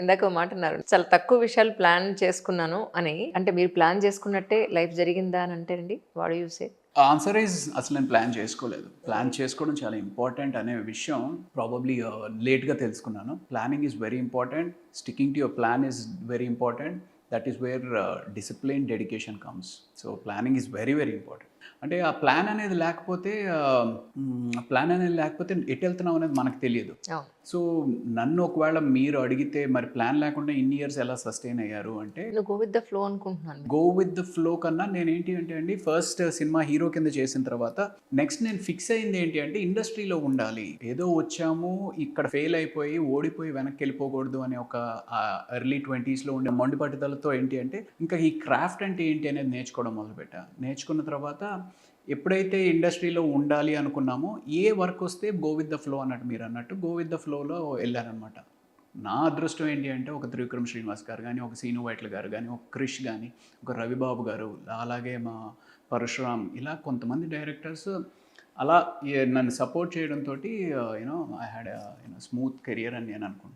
ఇందాక మాట అన్నారు. చాలా తక్కువ విషయాలు ప్లాన్ చేసుకున్నాను అని. అంటే మీరు ప్లాన్ చేసుకున్నట్టే లైఫ్ జరిగిందా అని అంటేనండి వాడు యూసే ఆన్సర్ ఈజ్ అసలు నేను ప్లాన్ చేసుకోలేదు. ప్లాన్ చేసుకోవడం చాలా ఇంపార్టెంట్ అనే విషయం ప్రాబబ్లీ లేట్గా తెలుసుకున్నాను. Planning is very important sticking to your plan is very important that is where discipline dedication comes so planning is very very important అంటే ఆ ప్లాన్ అనేది లేకపోతే ప్లాన్ అనేది లేకపోతే ఎటు వెళ్తున్నాం అనేది మనకు తెలియదు. సో నన్ను ఒకవేళ మీరు అడిగితే మరి ప్లాన్ లేకుండా ఇన్ని ఇయర్స్ ఎలా సస్టైన్ అయ్యారు అంటే గో విత్ ద ఫ్లో అనుకుంటున్నాను. గో విత్ ద ఫ్లో కన్నా నేను ఏంటి అంటే అండి ఫస్ట్ సినిమా హీరో కింద చేసిన తర్వాత నెక్స్ట్ నేను ఫిక్స్ అయింది ఏంటి అంటే ఇండస్ట్రీలో ఉండాలి. ఏదో వచ్చాము ఇక్కడ ఫెయిల్ అయిపోయి ఓడిపోయి వెనక్కి వెళ్ళిపోకూడదు అనే ఒక ఎర్లీ ట్వంటీస్లో ఉండే మొండి పట్టుదలతో ఏంటి అంటే ఇంకా ఈ క్రాఫ్ట్ అంటే ఏంటి అనేది నేర్చుకోవడం మొదలుపెట్టా. నేర్చుకున్న తర్వాత ఎప్పుడైతే ఇండస్ట్రీలో ఉండాలి అనుకున్నామో ఏ వర్క్ వస్తే గో విత్ ద ఫ్లో అన్నట్టు మీరు అన్నట్టు గో విత్ ద ఫ్లోలో వెళ్ళారనమాట నా అదృష్టం ఏంటి అంటే ఒక త్రివిక్రమ్ శ్రీనివాస్ గారు కానీ ఒక సీను వైట్ల గారు కానీ ఒక క్రిష్ కానీ ఒక రవిబాబు గారు అలాగే మా పరశురామ్ ఇలా కొంతమంది డైరెక్టర్స్ అలా నన్ను సపోర్ట్ చేయడంతో you know I had you know smooth career అని నేను అనుకుంటున్నాను.